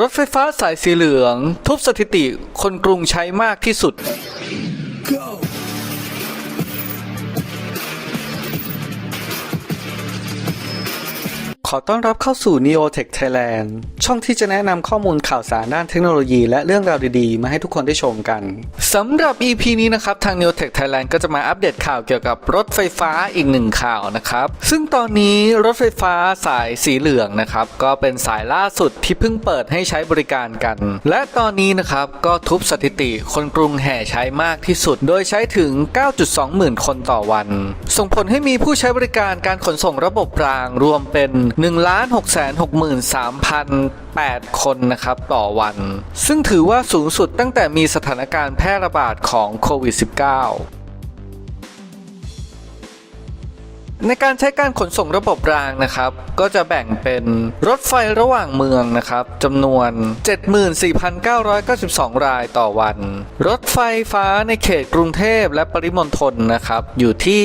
รถไฟฟ้าสายสีเหลือง ทุบสถิติคนกรุงใช้มากที่สุด ขอต้อนรับเข้าสู่ Neotech Thailand ช่องที่จะแนะนำข้อมูลข่าวสารด้านเทคโนโลยี และเรื่องราวดีๆ มาให้ทุกคนได้ชมกันสำหรับ EP นี้นะครับทาง Neotech Thailand ก็จะมาอัปเดตข่าวเกี่ยวกับรถไฟฟ้าอีกหนึ่งข่าวนะครับ ซึ่งตอนนี้รถไฟฟ้าสายสีเหลืองนะครับก็เป็นสายล่าสุดที่เพิ่งเปิดให้ใช้บริการกัน และตอนนี้นะครับก็ทุบสถิติคนกรุงแห่ใช้มากที่สุด โดยใช้ถึง 9.2 หมื่นคนต่อวัน ส่งผลให้มีผู้ใช้บริการการขนส่งระบบรางรวมเป็น 1 6 6 3 0 0 8 คนนะครับต่อวัน ซึ่งถือว่าสูงสุดตั้งแต่มีสถานการณ์แพร่ระบาดของโควิด -19 ในการใช้การขนส่งระบบรางนะครับ ก็จะแบ่งเป็นรถไฟระหว่างเมืองนะครับจำนวน 74,992 รายต่อวัน รถไฟฟ้าในเขตกรุงเทพและปริมณฑลนะครับ อยู่ที่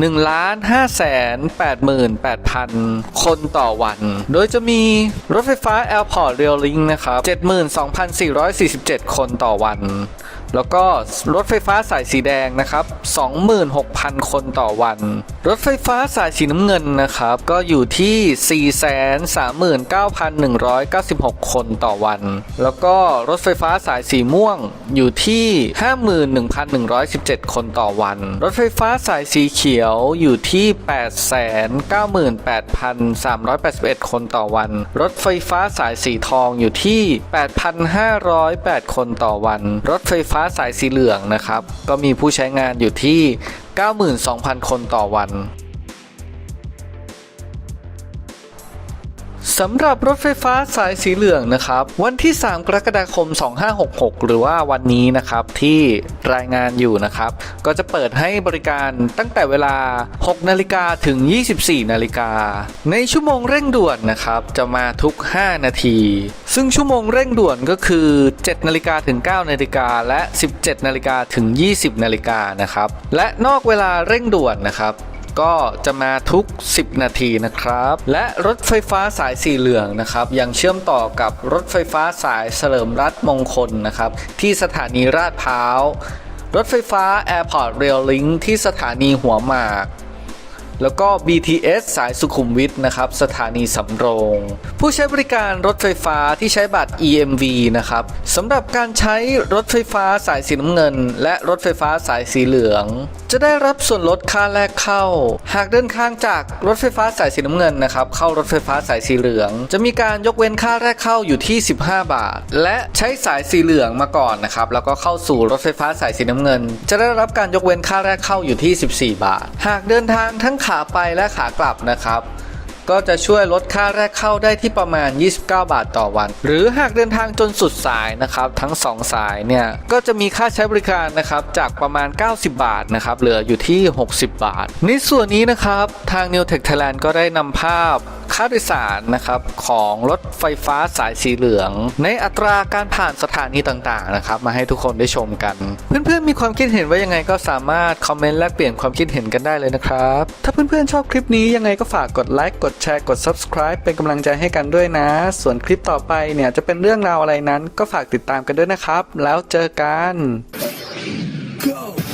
1,588,000 คนต่อวัน โดยจะมีรถไฟฟ้า Airport Rail Link นะครับ 72,447 คนต่อวัน แล้วก็รถไฟฟ้าสายสีแดงนะครับ 26,000 คนต่อวัน รถไฟฟ้าสายสีน้ำเงินนะครับ ก็อยู่ที่ 439,196 คนต่อวัน แล้วก็รถไฟฟ้าสายสีม่วงอยู่ที่ 51,117 คนต่อวัน รถไฟฟ้าสายสีเขียวอยู่ที่ 898,381 คนต่อวัน รถไฟฟ้าสายสีทองอยู่ที่ 8,508 คนต่อวัน รถไฟฟ้าสายสีเหลืองนะครับ ก็มีผู้ใช้งานอยู่ที่ 92,000 คนต่อวัน สำหรับรถไฟฟ้าสายสีเหลืองนะครับ วันที่ 3 กรกฎาคม 2566 หรือว่าวันนี้นะครับที่รายงานอยู่นะครับ ก็จะเปิดให้บริการตั้งแต่เวลา 6 นาฬิกาถึง 24 นาฬิกา ในชั่วโมงเร่งด่วนนะครับ จะมาทุก 5 นาที ซึ่งชั่วโมงเร่งด่วนก็คือ 7 นาฬิกาถึง 9 นาฬิกา และ 17 นาฬิกาถึง 20 นาฬิกานะครับ และนอกเวลาเร่งด่วนนะครับ ก็จะมาทุก 10 นาทีนะครับ และรถไฟฟ้าสายสีเหลืองนะครับ ยังเชื่อมต่อกับรถไฟฟ้าสายเฉลิมรัฐมงคลนะครับ ที่สถานีราดพร้าว รถไฟฟ้า Airport Rail Link ที่สถานีหัวหมาก แล้วก็ BTS สายสุขุมวิทนะครับสถานีสำโรง ผู้ใช้บริการรถไฟฟ้าที่ใช้บัตร EMV นะครับสำหรับการใช้รถไฟฟ้าสายสีน้ำเงิน และรถไฟฟ้าสายสีเหลือง จะได้รับส่วนลดค่าแรกเข้า หากเดินทางจากรถไฟฟ้าสายสีน้ำเงินนะครับเข้ารถไฟฟ้าสายสีเหลือง จะมีการยกเว้นค่าแรกเข้าอยู่ที่ 15 บาท และใช้สายสีเหลืองมาก่อนนะครับแล้วก็เข้าสู่รถไฟฟ้าสายสีน้ำเงิน จะได้รับการยกเว้นค่าแรกเข้าอยู่ที่ 14 บาท หากเดินทางทั้งขาไปและขากลับนะครับ ก็จะช่วยลดค่าแรกเข้าได้ที่ประมาณ 29 บาทต่อวัน หรือหากเดินทางจนสุดสายนะครับ ทั้ง 2 สายเนี่ย ก็จะมีค่าใช้บริการนะครับจากประมาณ 90 บาทนะครับเหลืออยู่ที่ 60 บาท ในส่วนนี้นะครับทาง New Tech Thailand ก็ได้นำภาพ ค่าโดยสารนะครับของรถไฟฟ้าสายสีเหลือง ในอัตราการผ่านสถานีต่างๆนะครับมาให้ทุกคนได้ชมกัน เพื่อนๆมีความคิดเห็นว่ายังไงก็สามารถคอมเมนต์แลกเปลี่ยนความคิดเห็นกันได้เลยนะครับ ถ้าเพื่อนๆชอบคลิปนี้ยังไงก็ฝากกดไลค์กดแชร์กด subscribe เป็นกำลังใจให้กันด้วยนะ ส่วนคลิปต่อไปเนี่ยจะเป็นเรื่องราวอะไรนั้น ก็ฝากติดตามกันด้วยนะครับ แล้วเจอกัน go.